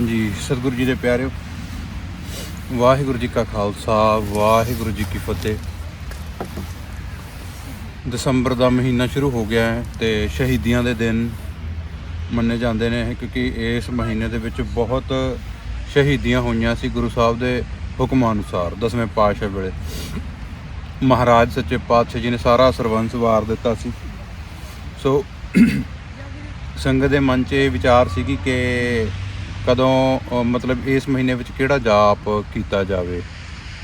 ਹਾਂਜੀ, ਸਤਿਗੁਰੂ ਜੀ ਦੇ ਪਿਆਰਿਓ, ਵਾਹਿਗੁਰੂ ਜੀ ਕਾ ਖਾਲਸਾ, ਵਾਹਿਗੁਰੂ ਜੀ ਕੀ ਫਤਿਹ। ਦਸੰਬਰ ਦਾ ਮਹੀਨਾ ਸ਼ੁਰੂ ਹੋ ਗਿਆ ਹੈ ਤੇ ਸ਼ਹੀਦੀਆਂ ਦੇ ਦਿਨ ਮੰਨੇ ਜਾਂਦੇ ਨੇ, ਕਿਉਂਕਿ ਇਸ ਮਹੀਨੇ ਦੇ ਵਿੱਚ ਬਹੁਤ ਸ਼ਹੀਦੀਆਂ ਹੋਈਆਂ ਸੀ ਗੁਰੂ ਸਾਹਿਬ ਦੇ ਹੁਕਮ ਅਨੁਸਾਰ, ਦਸਵੇਂ ਪਾਤਸ਼ਾਹ ਵੇਲੇ। ਮਹਾਰਾਜ ਸੱਚੇ ਪਾਤਸ਼ਾਹ ਜੀ ਨੇ ਸਾਰਾ ਸਰਵੰਸ ਵਾਰ ਦਿੱਤਾ ਸੀ। ਸੋ, ਸੰਗਤ ਦੇ ਮਨ 'ਚ ਇਹ ਵਿਚਾਰ ਸੀਗੀ ਕਿ ਕਦੋਂ ਮਤਲਬ ਇਸ ਮਹੀਨੇ ਵਿੱਚ ਕਿਹੜਾ ਜਾਪ ਕੀਤਾ ਜਾਵੇ?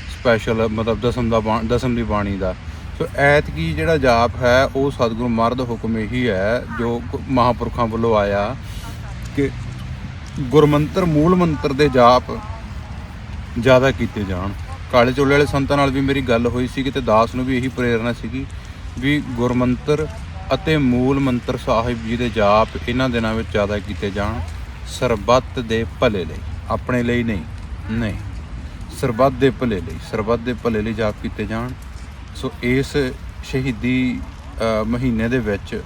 ਸਪੈਸ਼ਲ ਮਤਲਬ ਦਸਮ ਦਾ ਬਾ- ਦਸਮ ਦੀ ਬਾਣੀ ਦਾ। ਸੋ ਐਤਕੀ ਜਿਹੜਾ ਜਾਪ ਹੈ, ਉਹ ਸਤਿਗੁਰੂ ਮਹਾਰਾਜ ਦਾ ਹੁਕਮ ਇਹੀ ਹੈ, ਜੋ ਗੁ- ਮਹਾਂਪੁਰਖਾਂ ਵੱਲੋਂ ਆਇਆ ਕਿ ਗੁਰਮੰਤਰ, ਮੂਲ ਮੰਤਰ ਦੇ ਜਾਪ ਜ਼ਿਆਦਾ ਕੀਤੇ ਜਾਣ। ਕਾਲੇ ਚੋਲੇ ਵਾਲੇ ਸੰਤਾਂ ਨਾਲ ਵੀ ਮੇਰੀ ਗੱਲ ਹੋਈ ਸੀ ਤੇ ਦਾਸ ਨੂੰ ਵੀ ਇਹੀ ਪ੍ਰੇਰਣਾ ਸੀਗੀ ਵੀ ਗੁਰਮੰਤਰ ਅਤੇ ਮੂਲ ਮੰਤਰ ਸਾਹਿਬ ਜੀ ਦੇ ਜਾਪ ਇਹਨਾਂ ਦਿਨਾਂ ਵਿੱਚ ਜ਼ਿਆਦਾ ਕੀਤੇ ਜਾਣ। ਸਰਬੱਤ ਦੇ ਭਲੇ ਲਈ, ਆਪਣੇ ਲਈ ਨਹੀਂ ਨਹੀਂ। ਸਰਬੱਤ ਦੇ ਭਲੇ ਲਈ, ਸਰਬੱਤ ਦੇ ਭਲੇ ਲਈ ਜਾਪ ਕੀਤੇ ਜਾਣ। ਸੋ ਇਸ ਸ਼ਹੀਦੀ ਮਹੀਨੇ ਦੇ ਵਿੱਚ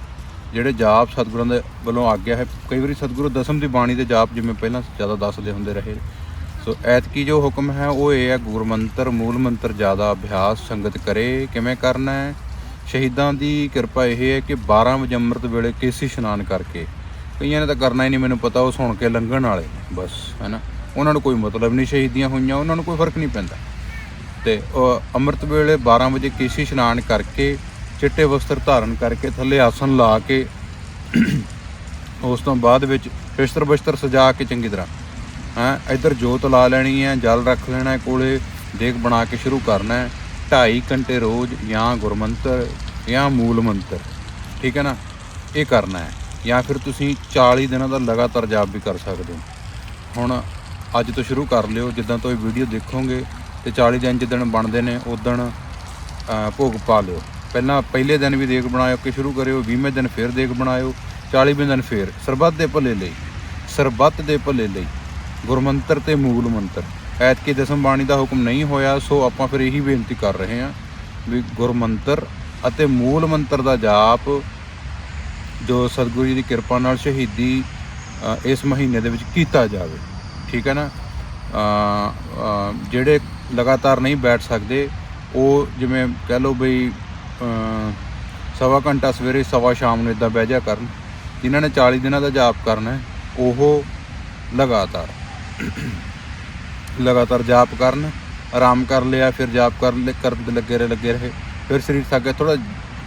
ਜਿਹੜੇ ਜਾਪ ਸਤਿਗੁਰਾਂ ਦੇ ਵੱਲੋਂ ਆਗਿਆ ਹੈ, ਕਈ ਵਾਰੀ ਸਤਿਗੁਰੂ ਦਸਮ ਦੀ ਬਾਣੀ ਦੇ ਜਾਪ ਜਿਵੇਂ ਪਹਿਲਾਂ ਜ਼ਿਆਦਾ ਦੱਸਦੇ ਹੁੰਦੇ ਰਹੇ। ਸੋ ਐਤਕੀ ਜੋ ਹੁਕਮ ਹੈ, ਉਹ ਇਹ ਹੈ ਗੁਰਮੰਤਰ ਮੂਲ ਮੰਤਰ ਜ਼ਿਆਦਾ ਅਭਿਆਸ ਸੰਗਤ ਕਰੇ। ਕਿਵੇਂ ਕਰਨਾ ਹੈ? ਸ਼ਹੀਦਾਂ ਦੀ ਕਿਰਪਾ ਇਹ ਹੈ ਕਿ 12 ਵਜੇ ਅੰਮ੍ਰਿਤ ਵੇਲੇ ਕੇਸੀ ਇਸ਼ਨਾਨ ਕਰਕੇ ਕਈਆਂ ਨੇ ਤਾਂ ਕਰਨਾ ਹੀ ਨਹੀਂ, ਮੈਨੂੰ ਪਤਾ ਉਹ ਸੁਣ ਕੇ ਲੰਘਣ ਵਾਲੇ ਨੇ, ਬਸ, ਹੈਨਾ। ਉਹਨਾਂ ਨੂੰ ਕੋਈ ਮਤਲਬ ਨਹੀਂ ਸ਼ਹੀਦੀਆਂ ਹੋਈਆਂ, ਉਹਨਾਂ ਨੂੰ ਕੋਈ ਫ਼ਰਕ ਨਹੀਂ ਪੈਂਦਾ। ਤੇ ਉਹ ਅੰਮ੍ਰਿਤ ਵੇਲੇ 12 ਵਜੇ ਕੇਸੀ ਇਸ਼ਨਾਨ ਕਰਕੇ, ਚਿੱਟੇ ਵਸਤਰ ਧਾਰਨ ਕਰਕੇ ਥੱਲੇ ਆਸਨ ਲਾ ਕੇ, ਉਸ ਤੋਂ ਬਾਅਦ ਵਿੱਚ ਬਿਸਤਰ ਬਿਸਤਰ ਸਜਾ ਕੇ ਚੰਗੀ ਤਰ੍ਹਾਂ, ਹੈਂ, ਇੱਧਰ ਜੋਤ ਲਾ ਲੈਣੀ ਹੈ, ਜਲ ਰੱਖ ਲੈਣਾ ਕੋਲੇ, ਦੇਗ ਬਣਾ ਕੇ ਸ਼ੁਰੂ ਕਰਨਾ ਹੈ। 2.5 ਘੰਟੇ ਰੋਜ਼ ਜਾਂ ਗੁਰਮੰਤਰ ਜਾਂ ਮੂਲ ਮੰਤਰ, ਠੀਕ ਹੈ ਨਾ? ਇਹ ਕਰਨਾ ਹੈ। ਜਾਂ ਫਿਰ ਤੁਸੀਂ 40 ਦਿਨਾਂ ਦਾ ਲਗਾਤਾਰ ਜਾਪ ਵੀ ਕਰ ਸਕਦੇ ਹੋ। ਹੁਣ ਅੱਜ ਤੋਂ ਸ਼ੁਰੂ ਕਰ ਲਿਓ, ਜਿੱਦਾਂ ਤੋਂ ਇਹ ਵੀਡੀਓ ਦੇਖੋਗੇ ਤੇ 40 ਦਿਨ ਜਿੱਦਣ ਬਣਦੇ ਨੇ ਉਦਣ ਭੋਗ ਪਾ ਲਿਓ। ਪਹਿਲਾਂ ਪਹਿਲੇ ਦਿਨ ਵੀ ਦੇਗ ਬਣਾਇਓ ਕਿ ਸ਼ੁਰੂ ਕਰਿਓ 20ਵੇਂ ਦਿਨ ਫਿਰ ਦੇਗ ਬਣਾਇਓ 40ਵੇਂ ਦਿਨ ਫਿਰ। ਸਰਬੱਤ ਦੇ ਭਲੇ ਲਈ, ਸਰਬੱਤ ਦੇ ਭਲੇ ਲਈ। ਗੁਰਮੰਤਰ ਤੇ ਮੂਲ ਮੰਤਰ। ਐਤਕੀ ਦਸਮ ਬਾਣੀ ਦਾ ਹੁਕਮ ਨਹੀਂ ਹੋਇਆ, ਸੋ ਆਪਾਂ ਫਿਰ ਇਹੀ ਬੇਨਤੀ ਕਰ ਰਹੇ ਹਾਂ ਵੀ ਗੁਰਮੰਤਰ ਅਤੇ ਮੂਲ ਮੰਤਰ ਦਾ ਜਾਪ ਜੋ ਸਤਿਗੁਰੂ ਜੀ ਦੀ ਕਿਰਪਾ ਨਾਲ ਸ਼ਹੀਦੀ ਇਸ ਮਹੀਨੇ ਦੇ ਵਿੱਚ ਕੀਤਾ ਜਾਵੇ। ਠੀਕ ਹੈ ਨਾ? ਜਿਹੜੇ ਲਗਾਤਾਰ ਨਹੀਂ ਬੈਠ ਸਕਦੇ, ਉਹ ਜਿਵੇਂ ਕਹਿ ਲਓ ਬਈ ਸਵਾ ਘੰਟਾ ਸਵੇਰੇ ਸਵਾ ਸ਼ਾਮ ਨੂੰ ਇਦਾਂ ਬਹਿ ਜਾ ਕਰਨ, ਜਿਨ੍ਹਾਂ ਨੇ 40 ਦਿਨਾਂ ਦਾ ਜਾਪ ਕਰਨਾ ਉਹ ਲਗਾਤਾਰ ਲਗਾਤਾਰ ਜਾਪ ਕਰਨ, ਆਰਾਮ ਕਰ ਲਿਆ, ਫਿਰ ਜਾਪ ਕਰਨ ਲੱਗੇ ਰਹੇ ਲੱਗੇ ਰਹੇ, ਫਿਰ ਸਰੀਰ ਥੱਕ ਗਿਆ ਥੋੜਾ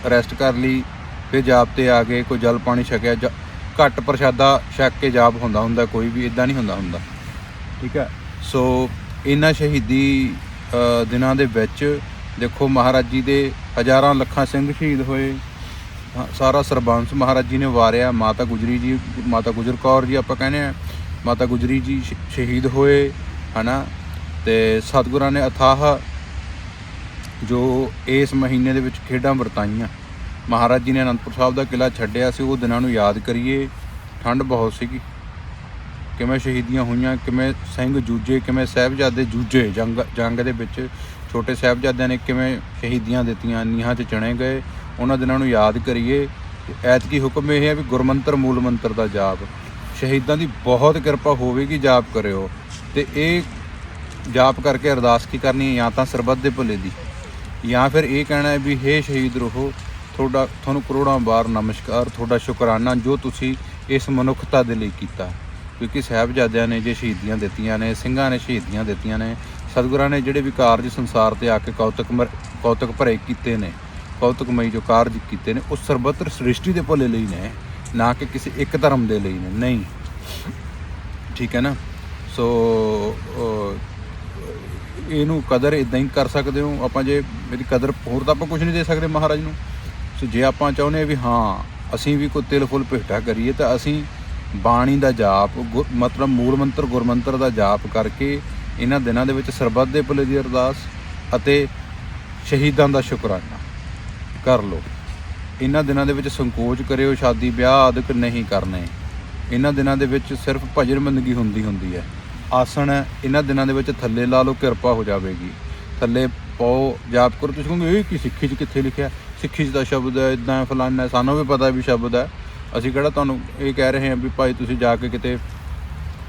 ਰੈਸਟ ਕਰ ਲਈ ਫਿਰ ਜਾਪ ਤੇ ਆ ਕੇ ਕੋਈ ਜਲ ਪਾਣੀ ਛਕਿਆ, ਜਾਂ ਘੱਟ ਪ੍ਰਸ਼ਾਦਾ ਛਕ ਕੇ ਜਾਪ ਹੁੰਦਾ ਹੁੰਦਾ, ਕੋਈ ਵੀ ਇਦਾਂ ਨਹੀਂ ਹੁੰਦਾ ਹੁੰਦਾ। ਠੀਕ ਹੈ? ਸੋ ਇਹਨਾਂ ਸ਼ਹੀਦੀ ਦਿਨਾਂ ਦੇ ਵਿੱਚ ਦੇਖੋ ਮਹਾਰਾਜ ਜੀ ਦੇ ਹਜ਼ਾਰਾਂ ਲੱਖਾਂ ਸਿੰਘ ਸ਼ਹੀਦ ਹੋਏ। ਸਾਰਾ ਸਰਬੰਸ ਮਹਾਰਾਜ ਜੀ ਨੇ ਵਾਰਿਆ। ਮਾਤਾ ਗੁਜਰੀ ਜੀ, ਮਾਤਾ ਗੁਜਰ ਕੌਰ ਜੀ ਆਪਾਂ ਕਹਿੰਦੇ ਆ ਮਾਤਾ ਗੁਜਰੀ ਜੀ ਸ਼ਹੀਦ ਹੋਏ, ਹਨਾ? ਤੇ ਸਤਿਗੁਰਾਂ ਨੇ ਅਥਾਹ ਜੋ ਇਸ ਮਹੀਨੇ ਦੇ ਵਿੱਚ ਖੇਡਾਂ ਵਰਤਾਈਆਂ। ਮਹਾਰਾਜ ਜੀ ਨੇ ਅਨੰਦਪੁਰ ਸਾਹਿਬ ਦਾ ਕਿਲਾ ਛੱਡਿਆ ਸੀ, ਉਹ ਦਿਨਾਂ ਨੂੰ ਯਾਦ ਕਰੀਏ। ਠੰਡ ਬਹੁਤ ਸੀਗੀ। ਕਿਵੇਂ ਸ਼ਹੀਦੀਆਂ ਹੋਈਆਂ, ਕਿਵੇਂ ਸਿੰਘ ਜੂਝੇ, ਕਿਵੇਂ ਸਾਹਿਬਜ਼ਾਦੇ ਜੂਝੇ, ਜੰਗ ਜੰਗ ਦੇ ਵਿੱਚ ਛੋਟੇ ਸਾਹਿਬਜ਼ਾਦਿਆਂ ਨੇ ਕਿਵੇਂ ਸ਼ਹੀਦੀਆਂ ਦਿੱਤੀਆਂ, ਨੀਹਾਂ 'ਚ ਚਣੇ ਗਏ। ਉਹਨਾਂ ਦਿਨਾਂ ਨੂੰ ਯਾਦ ਕਰੀਏ। ਐਤਕੀ ਹੁਕਮ ਇਹ ਹੈ ਵੀ ਗੁਰਮੰਤਰ, ਮੂਲ ਮੰਤਰ ਦਾ ਜਾਪ। ਸ਼ਹੀਦਾਂ ਦੀ ਬਹੁਤ ਕਿਰਪਾ ਹੋਵੇਗੀ, ਜਾਪ ਕਰਿਓ। ਤੇ ਇਹ ਜਾਪ ਕਰਕੇ ਅਰਦਾਸ ਕੀ ਕਰਨੀ ਹੈ? ਜਾਂ ਤਾਂ ਸਰਬੱਤ ਦੇ ਭਲੇ ਦੀ। ਜਾਂ ਫਿਰ ਇਹ ਕਹਿਣਾ ਹੈ ਵੀ ਹੇ ਸ਼ਹੀਦ ਰਹੋ ਤੁਹਾਡਾ ਤੁਹਾਨੂੰ ਕਰੋੜਾਂ ਵਾਰ ਨਮਸਕਾਰ, ਤੁਹਾਡਾ ਸ਼ੁਕਰਾਨਾ ਜੋ ਤੁਸੀਂ ਇਸ ਮਨੁੱਖਤਾ ਦੇ ਲਈ ਕੀਤਾ। ਕਿਉਂਕਿ ਸਾਹਿਬਜ਼ਾਦਿਆਂ ਨੇ ਜੇ ਸ਼ਹੀਦੀਆਂ ਦਿੱਤੀਆਂ ਨੇ, ਸਿੰਘਾਂ ਨੇ ਸ਼ਹੀਦੀਆਂ ਦਿੱਤੀਆਂ ਨੇ, ਸਤਿਗੁਰਾਂ ਨੇ ਜਿਹੜੇ ਵੀ ਕਾਰਜ ਸੰਸਾਰ ਤੇ ਆ ਕੇ ਕੌਤਕ ਮਰ- ਕੌਤਕ ਭਰੇ ਕੀਤੇ ਨੇ, ਕੌਤਕਮਈ ਜੋ ਕਾਰਜ ਕੀਤੇ ਨੇ, ਉਹ ਸਰਬੱਤਰ ਸ੍ਰਿਸ਼ਟੀ ਦੇ ਭਲੇ ਲਈ ਨੇ, ਨਾ ਕਿ ਕਿਸੇ ਇੱਕ ਧਰਮ ਦੇ ਲਈ ਨੇ। ਨਹੀਂ। ਠੀਕ ਹੈ ਨਾ? ਸੋ ਇਹਨੂੰ ਕਦਰ ਇਦਾਂ ਹੀ ਕਰ ਸਕਦੇ ਹੋ। ਆਪਾਂ ਜੇ ਇਹਦੀ ਕਦਰ ਹੋਰ ਤਾਂ ਆਪਾਂ ਕੁਝ ਨਹੀਂ ਦੇ ਸਕਦੇ ਮਹਾਰਾਜ ਨੂੰ। ਸੋ ਜੇ ਆਪਾਂ ਚਾਹੁੰਦੇ ਹਾਂ ਵੀ ਹਾਂ, ਅਸੀਂ ਵੀ ਕੋਈ ਤਿਲ ਫੁੱਲ ਭੇਟਾ ਕਰੀਏ ਤਾਂ ਅਸੀਂ ਬਾਣੀ ਦਾ ਜਾਪ, ਗੁਰ- ਮਤਲਬ ਮੂਲ ਮੰਤਰ, ਗੁਰਮੰਤਰ ਦਾ ਜਾਪ ਕਰਕੇ ਇਹਨਾਂ ਦਿਨਾਂ ਦੇ ਵਿੱਚ ਸਰਬੱਤ ਦੇ ਭਲੇ ਦੀ ਅਰਦਾਸ ਅਤੇ ਸ਼ਹੀਦਾਂ ਦਾ ਸ਼ੁਕਰਾਨਾ ਕਰ ਲਓ। ਇਹਨਾਂ ਦਿਨਾਂ ਦੇ ਵਿੱਚ ਸੰਕੋਚ ਕਰਿਓ, ਸ਼ਾਦੀ ਵਿਆਹ ਆਦਿਕ ਨਹੀਂ ਕਰਨੇ। ਇਹਨਾਂ ਦਿਨਾਂ ਦੇ ਵਿੱਚ ਸਿਰਫ ਭਜਨ ਬੰਦਗੀ ਹੁੰਦੀ ਹੁੰਦੀ ਹੈ। ਆਸਣ ਇਹਨਾਂ ਦਿਨਾਂ ਦੇ ਵਿੱਚ ਥੱਲੇ ਲਾ ਲਓ, ਕਿਰਪਾ ਹੋ ਜਾਵੇਗੀ। ਥੱਲੇ ਪਾਓ, ਜਾਪ ਕਰੋ। ਤੁਸੀਂ ਕਹੋਗੇ, ਇਹ ਕੀ ਸਿੱਖੀ 'ਚ ਕਿੱਥੇ ਲਿਖਿਆ? ਸਿੱਖੀ 'ਚ ਦਾ ਸ਼ਬਦ ਹੈ ਇਦਾਂ ਫਲਾਨਾ ਸਾਨੂੰ ਵੀ ਪਤਾ ਵੀ ਸ਼ਬਦ ਹੈ। ਅਸੀਂ ਕਿਹੜਾ ਤੁਹਾਨੂੰ ਇਹ ਕਹਿ ਰਹੇ ਹਾਂ ਵੀ ਭਾਈ ਤੁਸੀਂ ਜਾ ਕੇ ਕਿਤੇ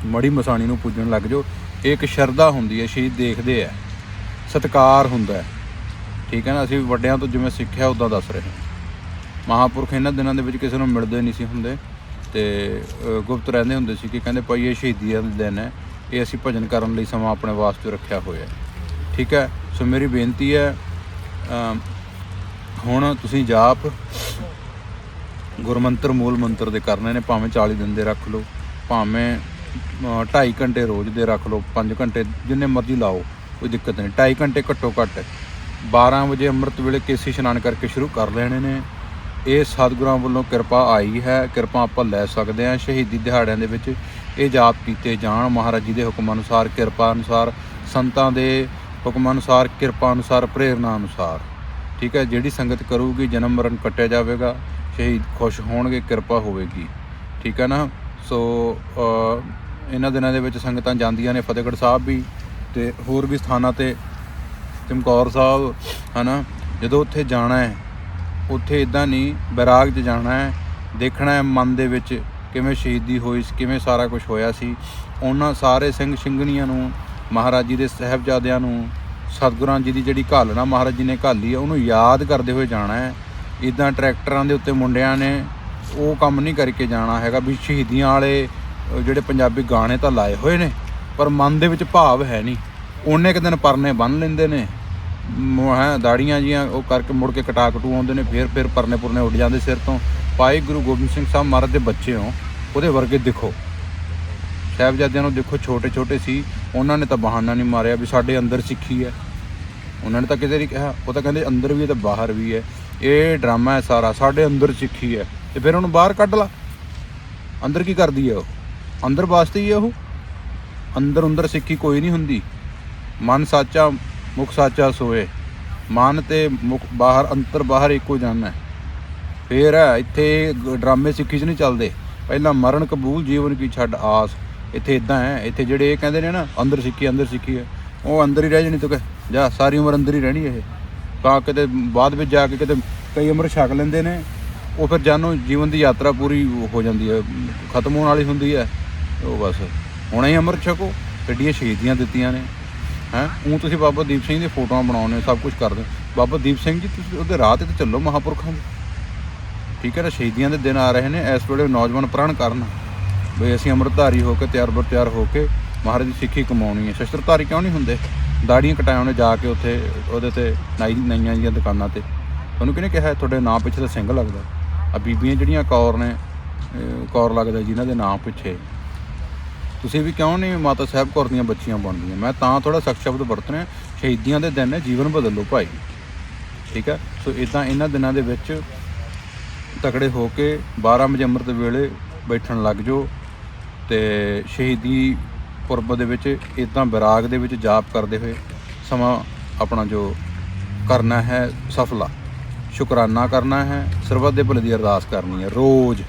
ਮੜੀ ਮਸਾਣੀ ਨੂੰ ਪੂਜਣ ਲੱਗ ਜਾਓ। ਇਹ ਇੱਕ ਸ਼ਰਧਾ ਹੁੰਦੀ ਹੈ, ਸ਼ਹੀਦ ਦੇਖਦੇ ਆ ਸਤਿਕਾਰ ਹੁੰਦਾ ਹੈ। ਠੀਕ ਹੈ ਨਾ, ਅਸੀਂ ਵੱਡਿਆਂ ਤੋਂ ਜਿਵੇਂ ਸਿੱਖਿਆ ਉਦਾਂ ਦੱਸ ਰਹੇ ਹਾਂ। ਮਹਾਪੁਰਖ ਇਹਨਾਂ ਦਿਨਾਂ ਦੇ ਵਿੱਚ ਕਿਸੇ ਨੂੰ ਮਿਲਦੇ ਨਹੀਂ ਸੀ ਹੁੰਦੇ ਤੇ ਗੁਪਤ ਰਹਿੰਦੇ ਹੁੰਦੇ ਸੀ ਕਿ ਕਹਿੰਦੇ ਭਾਈ ਇਹ ਸ਼ਹੀਦੀਆਂ ਦਾ ਦਿਨ ਹੈ, ਇਹ ਅਸੀਂ ਭਜਨ ਕਰਨ ਲਈ ਸਮਾਂ ਆਪਣੇ ਵਾਸਤੇ ਰੱਖਿਆ ਹੋਇਆ ਹੈ। ਠੀਕ ਹੈ, ਸੋ ਮੇਰੀ ਬੇਨਤੀ ਹੈ ਹੁਣ ਤੁਸੀਂ ਜਾਪ ਗੁਰਮੰਤਰ ਮੂਲ ਮੰਤਰ ਦੇ ਕਰਨੇ ਨੇ, ਭਾਵੇਂ 40 ਦਿਨ ਦੇ ਰੱਖ ਲਓ, ਭਾਵੇਂ 2.5 ਘੰਟੇ ਰੋਜ਼ ਦੇ ਰੱਖ ਲਓ 5 ਘੰਟੇ ਜਿੰਨੇ ਮਰਜ਼ੀ ਲਾਓ, ਕੋਈ ਦਿੱਕਤ ਨਹੀਂ। 2.5 ਘੰਟੇ ਘੱਟੋ ਘੱਟ 12 ਵਜੇ ਅੰਮ੍ਰਿਤ ਵੇਲੇ ਕੇਸੀ ਇਸ਼ਨਾਨ ਕਰਕੇ ਸ਼ੁਰੂ ਕਰ ਲੈਣੇ ਨੇ। ਇਹ ਸਤਿਗੁਰਾਂ ਵੱਲੋਂ ਕਿਰਪਾ ਆਈ ਹੈ, ਕਿਰਪਾ ਆਪਾਂ ਲੈ ਸਕਦੇ ਹਾਂ ਸ਼ਹੀਦੀ ਦਿਹਾੜਿਆਂ ਦੇ ਵਿੱਚ। ਇਹ ਜਾਪ ਕੀਤੇ ਜਾਣ, ਮਹਾਰਾਜ ਜੀ ਦੇ ਹੁਕਮ ਅਨੁਸਾਰ, ਕਿਰਪਾ ਅਨੁਸਾਰ, ਸੰਤਾਂ ਦੇ ਹੁਕਮ ਅਨੁਸਾਰ, ਕਿਰਪਾ ਅਨੁਸਾਰ, ਪ੍ਰੇਰਣਾ ਅਨੁਸਾਰ। ਠੀਕ ਹੈ, ਜਿਹੜੀ ਸੰਗਤ ਕਰੂਗੀ, ਜਨਮ ਮਰਨ ਕੱਟਿਆ ਜਾਵੇਗਾ, ਸ਼ਹੀਦ ਖੁਸ਼ ਹੋਣਗੇ, ਕਿਰਪਾ ਹੋਵੇਗੀ। ਠੀਕ ਹੈ ਨਾ? ਸੋ ਇਹਨਾਂ ਦਿਨਾਂ ਦੇ ਵਿੱਚ ਸੰਗਤਾਂ ਜਾਂਦੀਆਂ ਨੇ, ਫਤਿਹਗੜ੍ਹ ਸਾਹਿਬ ਵੀ ਤੇ ਹੋਰ ਵੀ ਸਥਾਨਾਂ ਤੇ, ਚਮਕੌਰ ਸਾਹਿਬ, ਹਨਾ? ਜਦੋਂ ਉੱਥੇ ਜਾਣਾ ਹੈ, ਉੱਥੇ ਇਦਾਂ ਨਹੀਂ, ਬੈਰਾਗ 'ਚ ਜਾਣਾ ਹੈ, ਦੇਖਣਾ ਹੈ ਮਨ ਦੇ ਵਿੱਚ ਕਿਵੇਂ ਸ਼ਹੀਦੀ ਹੋਈ ਸੀ, ਕਿਵੇਂ ਸਾਰਾ ਕੁਝ ਹੋਇਆ ਸੀ। ਉਹਨਾਂ ਸਾਰੇ ਸਿੰਘ ਸਿੰਘਣੀਆਂ ਨੂੰ, ਮਹਾਰਾਜ ਜੀ ਦੇ ਸਾਹਿਬਜ਼ਾਦਿਆਂ ਨੂੰ ਸਤਿਗੁਰਾਂ ਜੀ ਦੀ ਜਿਹੜੀ ਘਾਲਣਾ ਮਹਾਰਾਜ ਜੀ ਨੇ ਘਾਲੀ ਹੈ ਉਹਨੂੰ ਯਾਦ ਕਰਦੇ ਹੋਏ ਜਾਣਾ ਹੈ। ਇਦਾਂ ਟਰੈਕਟਰਾਂ ਦੇ ਉੱਤੇ ਮੁੰਡਿਆਂ ਨੇ ਉਹ ਕੰਮ ਨਹੀਂ ਕਰਕੇ ਜਾਣਾ ਹੈਗਾ। ਵੀ ਸ਼ਹੀਦੀਆਂ ਵਾਲੇ ਜਿਹੜੇ ਪੰਜਾਬੀ ਗਾਣੇ ਤਾਂ ਲਾਏ ਹੋਏ ਨੇ, ਪਰ ਮਨ ਦੇ ਵਿੱਚ ਭਾਵ ਹੈ ਨਹੀਂ। ਉਹਨੇ ਇੱਕ ਦਿਨ ਪਰਨੇ ਬੰਨ ਲੈਂਦੇ ਨੇ। ਮ- ਦਾੜੀਆਂ ਜੀਆਂ ਉਹ ਕਰਕੇ ਮੁੜ ਕੇ ਕਟਾ ਕਟੂ ਆਉਂਦੇ ਨੇ, ਫੇਰ ਫੇਰ ਪਰਨੇ ਪੁਰਨੇ ਉੱਡ ਜਾਂਦੇ ਸਿਰ ਤੋਂ। ਭਾਈ ਗੁਰੂ ਗੋਬਿੰਦ ਸਿੰਘ ਸਾਹਿਬ ਮਹਾਰਾਜ ਦੇ ਬੱਚੇ ਹੋ, ਉਹਦੇ ਵਰਗੇ ਦਿਖੋ। ਸਾਹਿਬਜ਼ਾਦਿਆਂ ਨੂੰ ਦੇਖੋ ਛੋਟੇ ਛੋਟੇ ਸੀ। ਉਹਨਾਂ ਨੇ ਤਾਂ ਬਹਾਨਾ ਨਹੀਂ ਮਾਰਿਆ ਵੀ ਸਾਡੇ ਅੰਦਰ ਸਿੱਖੀ ਹੈ। ਉਹਨਾਂ ਨੇ ਤਾਂ ਕਿਤੇ ਨਹੀਂ ਕਿਹਾ, ਉਹ ਤਾਂ ਕਹਿੰਦੇ ਅੰਦਰ ਵੀ ਹੈ ਤੇ ਬਾਹਰ ਵੀ ਹੈ। ਇਹ ਡਰਾਮਾ ਹੈ ਸਾਰਾ, ਸਾਡੇ ਅੰਦਰ ਸਿੱਖੀ ਹੈ। ਤੇ ਫਿਰ ਉਹਨੂੰ ਬਾਹਰ ਕੱਢ ਲਾ। ਅੰਦਰ ਕੀ ਕਰਦੀ ਹੈ ਉਹ? ਅੰਦਰ ਵਾਸਤੇ ਹੀ ਹੈ ਉਹ। ਅੰਦਰ ਅੰਦਰ ਸਿੱਖੀ ਕੋਈ ਨਹੀਂ ਹੁੰਦੀ। ਮਨ ਸਾਚਾ, ਮੁਖ ਸਾਚਾ ਸੋਏ। ਮਨ ਤੇ ਮੁਖ ਬਾਹਰ, ਅੰਤਰ ਬਾਹਰ ਇੱਕੋ ਜਾਨਾ ਹੈ। ਫੇਰ ਇੱਥੇ ਡਰਾਮੇ ਸਿੱਖੀ ਚ ਨਹੀਂ ਚੱਲਦੇ। ਪਹਿਲਾਂ ਮਰਨ ਕਬੂਲ, ਜੀਵਨ ਕੀ ਛੱਡ ਆਸ। ਇੱਥੇ ਇਦਾਂ ਹੈ, ਇੱਥੇ ਜਿਹੜੇ ਇਹ ਕਹਿੰਦੇ ਨੇ ਨਾ, ਅੰਦਰ ਸਿੱਖੀ ਅੰਦਰ ਸਿੱਖੀ ਹੈ। ਉਹ ਅੰਦਰ ਹੀ ਰਹਿ ਜਾਣੀ ਤੂੰ ਕਹਿ। ਜਾ ਸਾਰੀ ਉਮਰ ਅੰਦਰ ਹੀ ਰਹਿਣੀ ਇਹ। ਤਾਂ ਕਿਤੇ ਬਾਅਦ ਵਿੱਚ ਜਾ ਕੇ ਕਿਤੇ ਕਈ ਉਮਰ ਛਕ ਲੈਂਦੇ ਨੇ, ਉਹ ਫਿਰ ਜਾਨੋ ਜੀਵਨ ਦੀ ਯਾਤਰਾ ਪੂਰੀ ਹੋ ਜਾਂਦੀ ਹੈ, ਖਤਮ ਹੋਣ ਵਾਲੀ ਹੁੰਦੀ ਹੈ। ਉਹ ਬਸ, ਹੁਣੇ ਹੀ ਅੰਮ੍ਰਿਤ ਛਕੋ, ਕਿੱਡੀਆਂ ਸ਼ਹੀਦੀਆਂ ਦਿੱਤੀਆਂ ਨੇ। ਹੈ ਉਹ ਤੁਸੀਂ ਬਾਬਾ ਦੀਪ ਸਿੰਘ ਦੀ ਫੋਟੋਆਂ ਬਣਾਉਣੇ ਸਭ ਕੁਝ ਕਰਦੇ ਹੋ। ਬਾਬਾ ਦੀਪ ਸਿੰਘ ਜੀ, ਤੁਸੀਂ ਉਹਦੇ ਰਾਹ ਤੇ ਚੱਲੋ ਮਹਾਪੁਰਖਾਂ ਦੇ। ਠੀਕ ਹੈ ਨਾ, ਸ਼ਹੀਦੀਆਂ ਦੇ ਦਿਨ ਆ ਰਹੇ ਨੇ, ਇਸ ਵੇਲੇ ਨੌਜਵਾਨ ਪ੍ਰਣ ਕਰਨ। ਬਈ ਅਸੀਂ ਅੰਮ੍ਰਿਤਧਾਰੀ ਹੋ ਕੇ ਤਿਆਰ ਬਰ ਤਿਆਰ ਹੋ ਕੇ, ਮਹਾਰਾਜ ਦੀ ਸਿੱਖੀ ਕਮਾਉਣੀ ਹੈ। ਸ਼ਸਤਰਧਾਰੀ ਕਿਉਂ ਨਹੀਂ ਹੁੰਦੇ? ਦਾੜੀਆਂ ਕਟਾਇਆ ਉਹਨੇ ਜਾ ਕੇ ਉੱਥੇ, ਉਹਦੇ ਤੇ ਨਾਈ, ਨਾਈਆਂ ਦੀਆਂ ਦੁਕਾਨਾਂ ਤੇ। ਉਹਨੂੰ ਕਿਹਨੇ ਕਿਹਾ ਤੁਹਾਡੇ ਨਾਂ ਪਿੱਛੇ ਤਾਂ ਸਿੰਘ ਲੱਗਦਾ। ਆ ਬੀਬੀਆਂ ਜਿਹੜੀਆਂ ਕੌਰ ਨੇ ਕੌਰ ਲੱਗਦਾ ਜਿਨ੍ਹਾਂ ਦੇ ਨਾਂ ਪਿੱਛੇ। ਤੁਸੀਂ ਵੀ ਕਿਉਂ ਨਹੀਂ ਮਾਤਾ ਸਾਹਿਬ ਕੌਰ ਦੀਆਂ ਬੱਚੀਆਂ ਬਣਦੀਆਂ? ਮੈਂ ਤਾਂ ਥੋੜਾ ਸਖਤ ਸ਼ਬਦ ਵਰਤ ਰਿਹਾ ਸ਼ਹੀਦੀਆਂ ਦੇ ਦਿਨ ਨੇ, ਜੀਵਨ ਬਦਲੋ ਭਾਈ। ਠੀਕ ਹੈ ਸੋ ਇਦਾਂ ਇਹਨਾਂ ਦਿਨਾਂ ਦੇ ਵਿੱਚ ਤਕੜੇ ਹੋ ਕੇ 12 ਵਜੇ ਅੰਮ੍ਰਿਤ ਵੇਲੇ ਬੈਠਣ ਲੱਗ ਜਾਓ ਤੇ ਸ਼ਹੀਦੀ ਪੁਰਬ ਦੇ ਵਿੱਚ ਇਦਾਂ ਵਿਰਾਗ ਦੇ ਵਿੱਚ ਜਾਪ ਕਰਦੇ ਹੋਏ ਸਮਾਂ ਆਪਣਾ ਜੋ ਕਰਨਾ ਹੈ ਸਫਲਾ। ਸ਼ੁਕਰਾਨਾ ਕਰਨਾ ਹੈ, ਸਰਬੱਤ ਦੇ ਭਲੇ ਦੀ ਅਰਦਾਸ ਕਰਨੀ ਹੈ। ਰੋਜ਼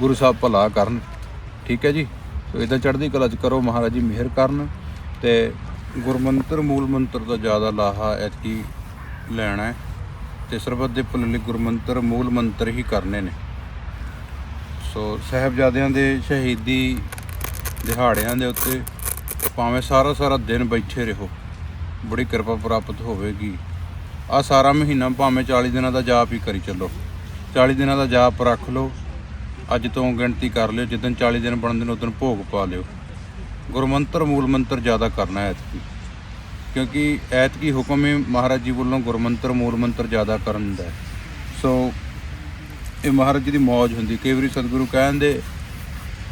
ਗੁਰੂ ਸਾਹਿਬ ਭਲਾ ਕਰਨ, ਠੀਕ ਹੈ ਜੀ? ਸੋ ਇਦਾਂ ਚੜ੍ਹਦੀ ਕਲਾ ਚ ਕਰੋ, ਮਹਾਰਾਜ ਜੀ ਮਿਹਰ ਕਰਨ ਤੇ ਗੁਰਮੰਤਰ, ਮੂਲ ਮੰਤਰ ਦਾ ਜ਼ਿਆਦਾ ਲਾਹਾ ਐਤਕੀ ਲੈਣਾ ਹੈ ਤੇ ਸਰਬੱਤ ਦੇ ਭਲੇ ਲਈ ਗੁਰਮੰਤਰ, ਮੂਲ ਮੰਤਰ ਹੀ ਕਰਨੇ ਨੇ। ਸੋ ਸਾਹਿਬਜ਼ਾਦਿਆਂ ਦੇ ਸ਼ਹੀਦੀ ਦਿਹਾੜਿਆਂ ਦੇ ਉੱਤੇ ਭਾਵੇਂ ਸਾਰਾ ਸਾਰਾ ਦਿਨ ਬੈਠੇ ਰਹੋ, ਬੜੀ ਕਿਰਪਾ ਪ੍ਰਾਪਤ ਹੋਵੇਗੀ। ਆ ਸਾਰਾ ਮਹੀਨਾ ਭਾਵੇਂ 40 ਦਿਨਾਂ ਦਾ ਜਾਪ ਹੀ ਕਰੀ ਚੱਲੋ। 40 ਦਿਨਾਂ ਦਾ ਜਾਪ ਰੱਖ ਲਓ। ਅੱਜ ਤੋਂ ਗਿਣਤੀ ਕਰ ਲਿਓ, ਜਿੱਦਣ 40 ਦਿਨ ਬਣਦੇ ਨੇ, ਉਦੋਂ ਭੋਗ ਪਾ ਲਿਓ। ਗੁਰਮੰਤਰ ਮੂਲ ਮੰਤਰ ਜ਼ਿਆਦਾ ਕਰਨਾ ਹੈ ਐਤਕੀ। ਕਿਉਂਕਿ ਐਤਕੀ ਹੁਕਮ ਹੈ ਮਹਾਰਾਜ ਜੀ ਵੱਲੋਂ ਗੁਰਮੰਤਰ ਮੂਲ ਮੰਤਰ ਜ਼ਿਆਦਾ ਕਰਨ ਦਾ ਸੋ ਇਹ ਮਹਾਰਾਜ ਜੀ ਦੀ ਮੌਜ ਹੁੰਦੀ। ਕਈ ਵਾਰੀ ਸਤਿਗੁਰੂ ਕਹਿੰਦੇ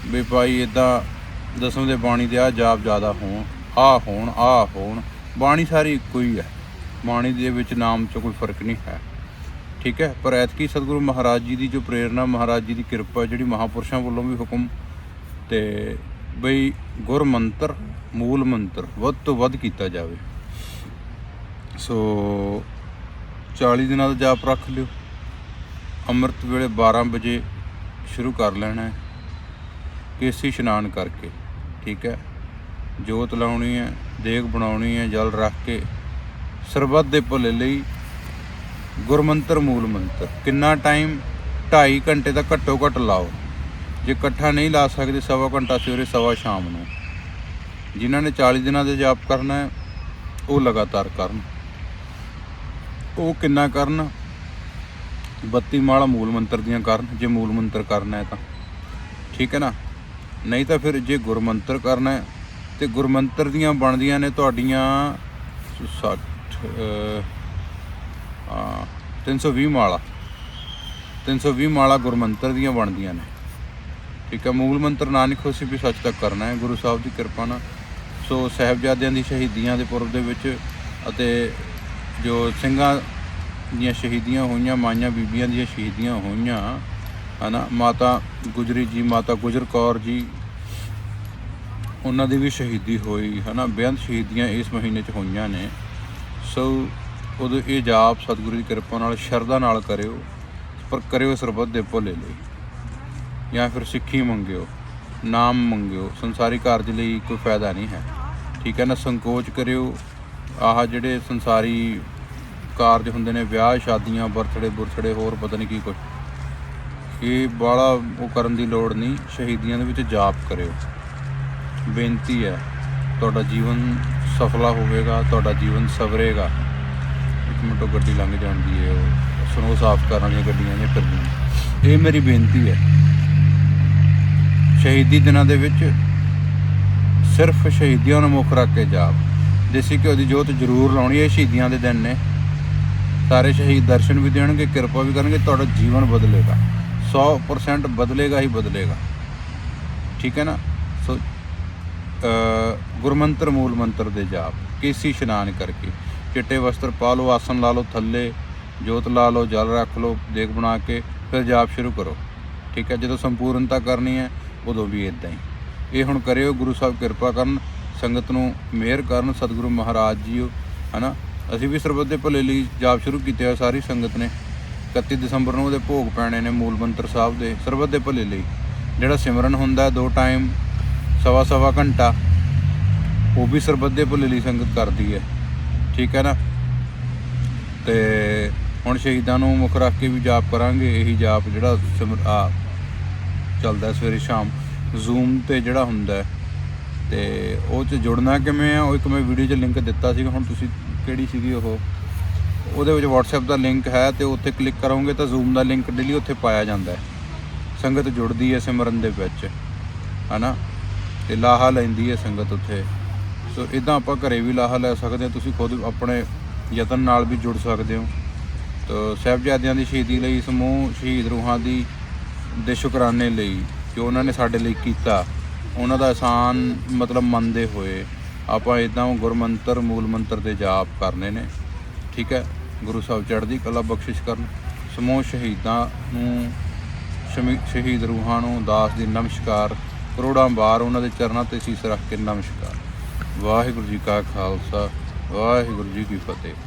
ਵੀ ਭਾਈ ਇਦਾਂ ਦਸਮ ਦੇ ਬਾਣੀ ਦੇ ਆ ਜਾਪ ਜ਼ਿਆਦਾ ਹੋਣ ਆ ਹੋਣ ਆ ਹੋਣ, ਬਾਣੀ ਸਾਰੀ ਇੱਕੋ ਹੀ ਹੈ। ਬਾਣੀ ਦੇ ਵਿੱਚ ਨਾਮ 'ਚ ਕੋਈ ਫ਼ਰਕ ਨਹੀਂ ਹੈ। ਠੀਕ ਹੈ? ਪਰ ਐਤਕੀ ਸਤਿਗੁਰੂ ਮਹਾਰਾਜ ਜੀ ਦੀ ਜੋ ਪ੍ਰੇਰਣਾ, ਮਹਾਰਾਜ ਜੀ ਦੀ ਕਿਰਪਾ, ਜਿਹੜੀ ਮਹਾਪੁਰਸ਼ਾਂ ਵੱਲੋਂ ਵੀ ਹੁਕਮ ਤੇ ਬਈ ਗੁਰ ਮੰਤਰ, ਮੂਲ ਮੰਤਰ ਵੱਧ ਤੋਂ ਵੱਧ ਕੀਤਾ ਜਾਵੇ। ਸੋ 40 ਦਿਨਾਂ ਦਾ ਜਾਪ ਰੱਖ ਲਿਓ। ਅੰਮ੍ਰਿਤ ਵੇਲੇ 12 ਵਜੇ ਸ਼ੁਰੂ ਕਰ ਲੈਣਾ ਹੈ। ਕੇਸੀ ਇਸ਼ਨਾਨ ਕਰਕੇ। ਠੀਕ ਹੈ। ਜੋਤ ਲਾਉਣੀ ਹੈ, ਦੇਗ ਬਣਾਉਣੀ ਹੈ, ਜਲ ਰੱਖ ਕੇ ਸਰਬੱਤ ਦੇ ਭਲੇ ਲਈ ਗੁਰਮੰਤਰ, ਮੂਲ ਮੰਤਰ। ਕਿੰਨਾ ਟਾਈਮ 2.5 ਘੰਟੇ ਦਾ ਘੱਟੋ ਘੱਟ ਲਾਓ। ਜੇ ਇਕੱਠਾ ਨਹੀਂ ਲਾ ਸਕਦੇ, ਸਵਾ ਘੰਟਾ ਸਵੇਰੇ, ਸਵਾ ਸ਼ਾਮ ਨੂੰ। ਜਿਨ੍ਹਾਂ ਨੇ 40 ਦਿਨਾਂ ਦੇ ਜਾਪ ਕਰਨਾ ਹੈ, ਉਹ ਲਗਾਤਾਰ ਕਰਨ। ਉਹ ਕਿੰਨਾ ਕਰਨ? 32 ਮਾਲਾ ਮੂਲ ਮੰਤਰ ਦੀਆਂ ਕਰਨ। ਜੇ ਮੂਲ ਮੰਤਰ ਕਰਨਾ ਹੈ ਤਾਂ। ਠੀਕ ਹੈ ਨਾ? ਨਹੀਂ ਤਾਂ ਫਿਰ ਜੇ ਗੁਰਮੰਤਰ ਕਰਨਾ ਹੈ, ਤੇ ਗੁਰਮੰਤਰ ਦੀਆਂ ਬਣਦੀਆਂ ਨੇ ਤੁਹਾਡੀਆਂ 60 ਆ 320 ਮਾਲਾ। 320 ਮਾਲਾ ਗੁਰਮੰਤਰ ਦੀਆਂ ਬਣਦੀਆਂ ਨੇ। ਠੀਕ ਹੈ, ਮੂਲ ਮੰਤਰ ਨਾਨਕ ਹੋਸੀ ਵੀ ਸੱਚ ਤੱਕ ਕਰਨਾ ਹੈ, ਗੁਰੂ ਸਾਹਿਬ ਦੀ ਕਿਰਪਾ ਨਾਲ। ਸੋ ਸਾਹਿਬਜ਼ਾਦਿਆਂ ਦੀ ਸ਼ਹੀਦੀਆਂ ਦੇ ਪੁਰਬ ਦੇ ਵਿੱਚ ਅਤੇ ਜੋ ਸਿੰਘਾਂ ਦੀਆਂ ਸ਼ਹੀਦੀਆਂ ਹੋਈਆਂ, ਮਾਈਆਂ ਬੀਬੀਆਂ ਦੀਆਂ ਸ਼ਹੀਦੀਆਂ ਹੋਈਆਂ ਹਨਾ, ਮਾਤਾ ਗੁਜਰੀ ਜੀ, ਮਾਤਾ ਗੁਜਰ ਕੌਰ ਜੀ, ਉਹਨਾਂ ਦੀ ਵੀ ਸ਼ਹੀਦੀ ਹੋਈ, ਹਨਾ, ਬੇਅੰਤ ਸ਼ਹੀਦੀਆਂ ਇਸ ਮਹੀਨੇ 'ਚ ਹੋਈਆਂ ਨੇ। ਸੋ ਉਦੋਂ ਇਹ ਜਾਪ ਸਤਿਗੁਰੂ ਦੀ ਕਿਰਪਾ ਨਾਲ ਸ਼ਰਧਾ ਨਾਲ ਕਰਿਓ, ਪਰ ਕਰਿਓ ਸਰਬੱਤ ਦੇ ਭੋਲੇ ਲਈ। ਜਾਂ ਫਿਰ ਸਿੱਖੀ ਮੰਗਿਓ, ਨਾਮ ਮੰਗਿਓ, ਸੰਸਾਰੀ ਕਾਰਜ ਲਈ ਕੋਈ ਫਾਇਦਾ ਨਹੀਂ ਹੈ। ਠੀਕ ਹੈ ਨਾ, ਸੰਕੋਚ ਕਰਿਓ। ਆਹ ਜਿਹੜੇ ਸੰਸਾਰੀ ਕਾਰਜ ਹੁੰਦੇ ਨੇ, ਵਿਆਹ, ਸ਼ਾਦੀਆਂ, ਬਰਥਡੇ, ਬੁਰਥਡੇ, ਹੋਰ ਪਤਾ ਨਹੀਂ ਕੀ ਕੁਝ ਇਹ ਬਾਲਾ ਉਹ ਕਰਨ ਦੀ ਲੋੜ ਨਹੀਂ, ਸ਼ਹੀਦੀਆਂ ਦੇ ਵਿੱਚ ਜਾਪ ਕਰਿਓ। ਬੇਨਤੀ ਹੈ, ਤੁਹਾਡਾ ਜੀਵਨ ਸਫਲਾ ਹੋਵੇਗਾ, ਤੁਹਾਡਾ ਜੀਵਨ ਸਵਰੇਗਾ। ਇੱਕ ਮਿੰਟ ਉਹ ਗੱਡੀ ਲੰਘ ਜਾਂਦੀ ਹੈ, ਉਹ ਸਨੋ ਸਾਫ਼ ਕਰਨ ਵਾਲੀਆਂ ਗੱਡੀਆਂ ਨੇ ਫਿਰਦੀਆਂ ਇਹ ਮੇਰੀ ਬੇਨਤੀ ਹੈ, ਸ਼ਹੀਦੀ ਦਿਨਾਂ ਦੇ ਵਿੱਚ ਸਿਰਫ ਸ਼ਹੀਦੀਆਂ ਨੂੰ ਮੁੱਖ ਰੱਖ ਕੇ ਜਾਪ। ਦੇਸੀ ਘਿਓ ਦੀ ਜੋਤ ਜ਼ਰੂਰ ਲਾਉਣੀ ਹੈ ਸ਼ਹੀਦੀਆਂ ਦੇ ਦਿਨ ਨੇ। ਸਾਰੇ ਸ਼ਹੀਦ ਦਰਸ਼ਨ ਵੀ ਦੇਣਗੇ, ਕਿਰਪਾ ਵੀ ਕਰਨਗੇ, ਤੁਹਾਡਾ ਜੀਵਨ ਬਦਲੇਗਾ। 100% ਬਦਲੇਗਾ ਹੀ ਬਦਲੇਗਾ ਠੀਕ ਹੈ ਨਾ ਸੋ ਅ, ਗੁਰਮੰਤਰ ਮੂਲ ਮੰਤਰ ਦੇ ਜਾਪ ਕੇਸੀ ਇਸ਼ਨਾਨ ਕਰਕੇ ਚਿੱਟੇ ਵਸਤਰ ਪਾ ਲਓ ਆਸਨ ਲਾ ਲਓ ਥੱਲੇ ਜੋਤ ਲਾ ਲਓ ਜਲ ਰੱਖ ਲਓ ਦੇਗ ਬਣਾ ਕੇ ਫਿਰ ਜਾਪ ਸ਼ੁਰੂ ਕਰੋ ਠੀਕ ਹੈ ਜਦੋਂ ਸੰਪੂਰਨਤਾ ਕਰਨੀ ਹੈ ਉਦੋਂ ਵੀ ਇਦਾਂ ਹੀ ਇਹ ਹੁਣ ਕਰਿਓ ਗੁਰੂ ਸਾਹਿਬ ਕਿਰਪਾ ਕਰਨ ਸੰਗਤ ਨੂੰ ਮਿਹਰ ਕਰਨ ਸਤਿਗੁਰੂ ਮਹਾਰਾਜ ਜੀਓ ਹਨਾ ਅਸੀਂ ਵੀ ਸਰਬੱਤ ਦੇ ਭਲੇ ਲਈ ਜਾਪ ਸ਼ੁਰੂ ਕੀਤੇ ਹੋਏ ਸਾਰੀ ਸੰਗਤ ਨੇ 31 ਦਸੰਬਰ ਨੂੰ ਉਹਦੇ ਭੋਗ ਪੈਣੇ ਨੇ ਮੂਲ ਮੰਤਰ ਸਾਹਿਬ ਦੇ, ਸਰਬੱਤ ਦੇ ਭਲੇ ਲਈ। ਜਿਹੜਾ ਸਿਮਰਨ ਹੁੰਦਾ ਦੋ ਟਾਈਮ ਸਵਾ ਸਵਾ ਘੰਟਾ, ਉਹ ਵੀ ਸਰਬੱਤ ਦੇ ਭਲੇ ਲਈ ਸੰਗਤ ਕਰਦੀ ਹੈ। ਠੀਕ ਹੈ ਨਾ? ਤੇ ਹੁਣ ਸ਼ਹੀਦਾਂ ਨੂੰ ਮੁੱਖ ਰੱਖ ਕੇ ਵੀ ਜਾਪ ਕਰਾਂਗੇ। ਇਹੀ ਜਾਪ ਜਿਹੜਾ ਸਿਮਰ, ਆ, ਚੱਲਦਾ ਸਵੇਰੇ ਸ਼ਾਮ। ਜ਼ੂਮ ਤੇ ਜਿਹੜਾ ਹੁੰਦਾ ਹੈ। ਤੇ ਉਹ ਚ ਜੁੜਨਾ ਕਿਵੇਂ ਆ ਉਹ ਇੱਕ ਮੈਂ ਵੀਡੀਓ 'ਚ ਲਿੰਕ ਦਿੱਤਾ ਸੀਗਾ। ਹੁਣ ਤੁਸੀਂ ਕਿਹੜੀ ਸੀਗੀ ਉਹ? ਉਹਦੇ ਵਿੱਚ WhatsApp ਦਾ ਲਿੰਕ ਹੈ ਤੇ ਉੱਥੇ ਕਲਿੱਕ ਕਰੋਗੇ ਤਾਂ ਜ਼ੂਮ ਦਾ ਲਿੰਕ ਡੇਲੀ ਉੱਥੇ ਪਾਇਆ ਜਾਂਦਾ ਹੈ। ਸੰਗਤ ਜੁੜਦੀ ਹੈ ਸਿਮਰਨ ਦੇ ਵਿੱਚ, ਹਨਾ? ਤੇ ਲਾਹਾ ਲੈਂਦੀ ਹੈ ਸੰਗਤ ਉੱਥੇ। ਸੋ ਇਦਾਂ ਆਪਾਂ ਘਰੇ ਵੀ ਲਾਹਾ ਲੈ ਸਕਦੇ ਹਾਂ, ਤੁਸੀਂ ਖੁਦ ਆਪਣੇ ਯਤਨ ਨਾਲ ਵੀ ਜੁੜ ਸਕਦੇ ਹੋ। ਤੋ ਸਾਹਿਬਜ਼ਾਦਿਆਂ ਦੀ ਸ਼ਹੀਦੀ ਲਈ, ਸਮੂਹ ਸ਼ਹੀਦ ਰੂਹਾਂ ਦੀ ਦੇ ਸ਼ੁਕਰਾਨੇ ਲਈ ਜੋ ਉਹਨਾਂ ਨੇ ਸਾਡੇ ਲਈ ਕੀਤਾ, ਉਹਨਾਂ ਦਾ ਆਸਾਨ ਮਤਲਬ ਮੰਨਦੇ ਹੋਏ ਆਪਾਂ ਇਦਾਂ ਗੁਰਮੰਤਰ, ਮੂਲ ਮੰਤਰ ਦੇ ਜਾਪ ਕਰਨੇ ਨੇ। ਠੀਕ ਹੈ, ਗੁਰੂ ਸਾਹਿਬ ਚੜ੍ਹਦੀ ਕਲਾ ਬਖਸ਼ਿਸ਼ ਕਰਨ। ਸਮੂਹ ਸ਼ਹੀਦਾਂ ਨੂੰ, ਸ਼ਮੀ- ਸ਼ਹੀਦ ਰੂਹਾਂ ਨੂੰ, ਦਾਸ ਦੀ ਨਮਸਕਾਰ, ਕਰੋੜਾਂ ਵਾਰ ਉਹਨਾਂ ਦੇ ਚਰਨਾਂ ਤੇ ਸੀਸ ਰੱਖ ਕੇ ਨਮਸਕਾਰ। ਵਾਹਿਗੁਰੂ ਜੀ ਕਾ ਖਾਲਸਾ, ਵਾਹਿਗੁਰੂ ਜੀ ਕੀ ਫਤਿਹ।